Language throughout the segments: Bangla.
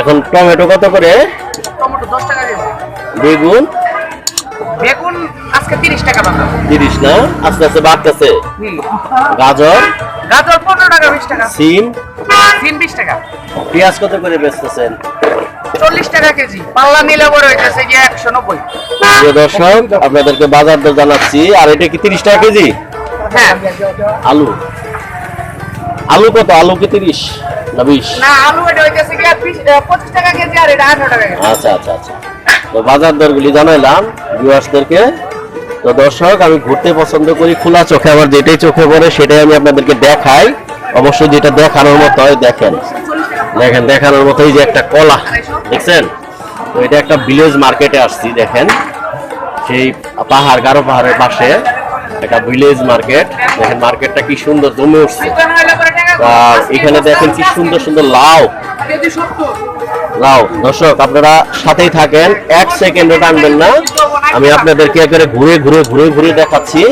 এখন টমেটো কত করে? টমেটো টাকা বেগুন? বেগুন আজকে তিরিশ টাকা দাম তিরিশ না? আস্তে আস্তে বাড়তেছে। গাজর? গাজর পনেরো টাকা বিশ টাকা। সিম? তিন বিশ টাকা। পেঁয়াজ কত করে বেচতেছেন? টাকা কেজি। পাল্লা নিলে বড় হইতেছে গিয়ে একশো নব্বই। প্রিয় দর্শক আপনাদেরকে বাজার দর জানাচ্ছি। আর এটা কি তিরিশ টাকা কেজি? হ্যাঁ। আলু। আলু কত? আলু কি তিরিশ না বিশ? না আলু এটা হইতেছে পঁচিশ টাকা কেজি আর এটা আঠারো টাকা আচ্ছা আচ্ছা আচ্ছা। তো বাজার দরগুলি জানাইলাম ভিউয়ার্সদেরকে তো দর্শক আমি ঘুরতে পছন্দ করি খোলা চোখে আমার যেটাই চোখে পড়ে সেটাই আমি আপনাদেরকে দেখাই। অবশ্যই যেটা দেখানোর মতো হয় দেখেন। দেখেন দেখানোর মতো এই যে একটা কলা দেখছেন? তো এটা একটা ভিলেজ মার্কেটে আসছি দেখেন। সেই পাহাড় গারো পাহাড়ের পাশে একটা ভিলেজ মার্কেট দেখেন মার্কেটটা কি সুন্দর জমে উঠছে। এখানে দেখেন কি সুন্দর সুন্দর লাউ। লাও দর্শক আপনারা সাথেই থাকেন এক সেকেন্ডও টানবেন না। আমি আপনাদেরকে একেবারে ঘুরে ঘুরে ঘুরে ঘুরে দেখাচ্ছি।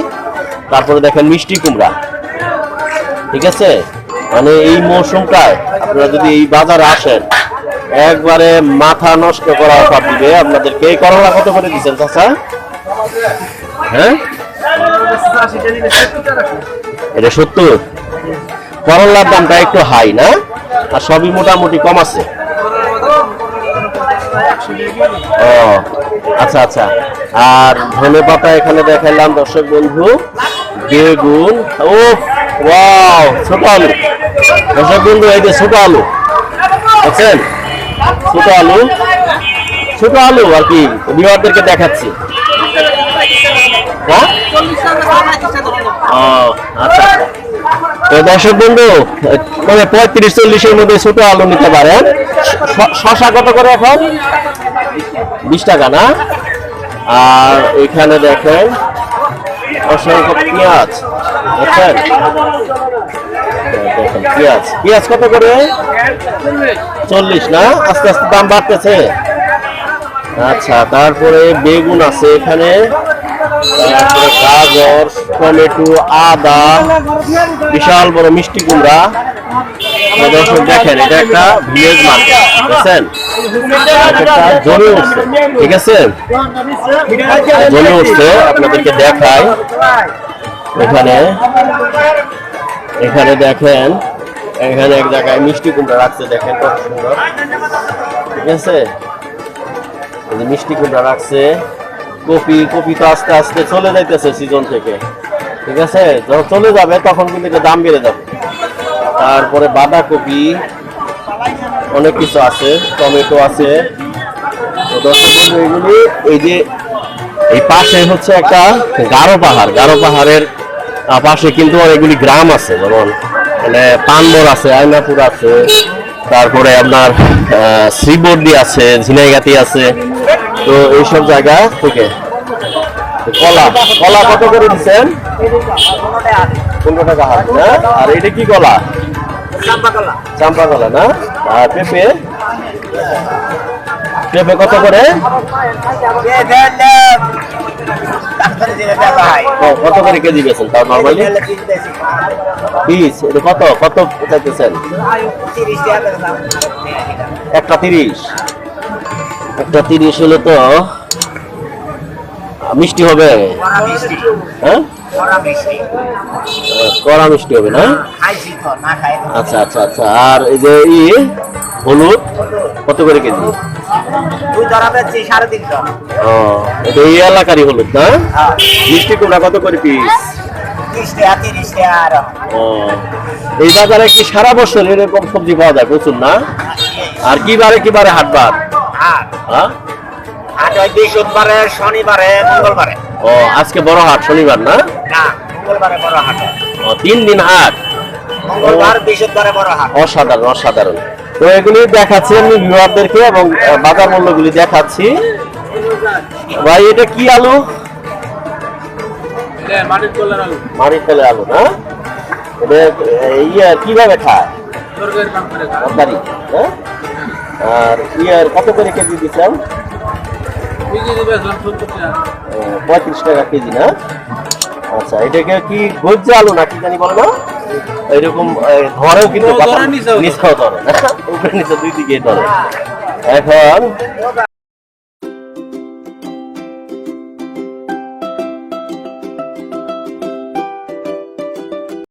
তারপরে দেখেন মিষ্টি কুমড়া। ঠিক আছে? মানে এই মৌসুমটায় আপনারা যদি এই বাজারে আসেন একবারে মাথা নষ্ট করা অফার দিবে। আপনাদেরকে এই করলা কত করে দিচ্ছেন চাচা? হ্যাঁ? এটা সত্তর? করলার দামটা একটু হাই না? আর সবই মোটামুটি কম আছে। ও আচ্ছা আচ্ছা। আর ধনে পাতা এখানে দেখাইলাম দর্শক বন্ধু। বেগুন ও ওয়াও ছোট আলু। দর্শক বন্ধু এই যে ছোট আলু। বুঝছেন ছোট আলু। ছোট আলু আর কি বিবাহদেরকে দেখাচ্ছি। হ্যাঁ? আচ্ছা। দর্শক বন্ধু মানে পঁয়ত্রিশ, চল্লিশের মধ্যে ছোট আলু নিতে পারেন শশা কত করে এখন? বিশ টাকা, না? আর এখানে দেখেন, অসংখ্য পেঁয়াজ। দেখেন? দেখেন, পেঁয়াজ। পেঁয়াজ কত করে? চল্লিশ, না? আস্তে আস্তে দাম বাড়তেছে। আচ্ছা তারপরে বেগুন আছে এখানে। তারপরে গাজর টমেটো আদা, বিশাল বড় মিষ্টি কুমড়া। দর্শক দেখেন, এটা একটা ভিলেজ মার্কেট ঠিক আছে? জমে উঠছে আপনাদেরকে দেখাই। এখানে এখানে দেখেন, এখানে এক জায়গায় মিষ্টি কুমড়া রাখছে, দেখেন কত সুন্দর। ঠিক আছে? মিষ্টি কুমড়া রাখছে। কপি কপি তো আস্তে আস্তে চলে যাইতেছে সিজন থেকে। ঠিক আছে? যখন চলে যাবে, তখন কিন্তু এটা দাম বেড়ে যাবে। তারপরে বাঁধাকপি, অনেক কিছু আছে, টমেটো আছে। দর্শক এগুলি এই যে, এই পাশে হচ্ছে একটা গারো পাহাড়। গারো পাহাড়ের পাশে কিন্তু অনেকগুলি গ্রাম আছে, যেমন মানে পানবর আছে আয়নাপুর আছে, তারপরে আপনার শ্রীবর্দী আছে, ঝিনাইগাতি আছে। তো এইসব জায়গা থেকে। কলা কলা কত করে দিচ্ছেন? পনেরো টাকা হাত না? আর এটা কি কলা? চাম্পা কলা। না? আর পেঁপে? পেঁপে কত করে? ও, কত করে কেজি বেছেন তাও নর্মালি পিস এটা কত? কত চাইতেছেন? একটা তিরিশ। একটা তিরিশ হলে তো মিষ্টি হবে। হ্যাঁ? কড়া মিষ্টি হবে না? আচ্ছা আচ্ছা আচ্ছা। আর এই যে ই, হলুদ, কত করে কেজি? ও, এটা এই এলাকারই হলুদ না? মিষ্টি কুমড়া কত করে পিস এই বাজারে কি সারা বছর এরকম সবজি পাওয়া যায় প্রচুর না? আর কি বারে কি বারে হাটবার? হ্যাঁ? বৃহস্পতিবারে শনিবারে মঙ্গলবারে। ও আজকে বড় হাট শনিবার না? না মঙ্গলবারে বড় হাট। ও তিন দিন হাট? মঙ্গলবার বৃহস্পতিবারে বড় হাট। অসাধারণ অসাধারণ। তো এগুলি দেখাচ্ছি আমি এবং বাজার মূল্যগুলি দেখাচ্ছি। ভাই এটা কি আলু? মাটির কল্যাণ আলু। মাটির আলু না? এটা ইয়ে কীভাবে খায়। তরকারি হ্যাঁ? আর ইয়ার কত করে কেজি দিচ্ছেন পঁয়ত্রিশ টাকা কেজি না? আচ্ছা এটাকে কি গজ্জা আলু না কি জানি বলো না? এরকম ঘরেও ধরেও কিন্তু। নিচেও ধরে। উপরে নিচে দুই দিকে ধরে। এখন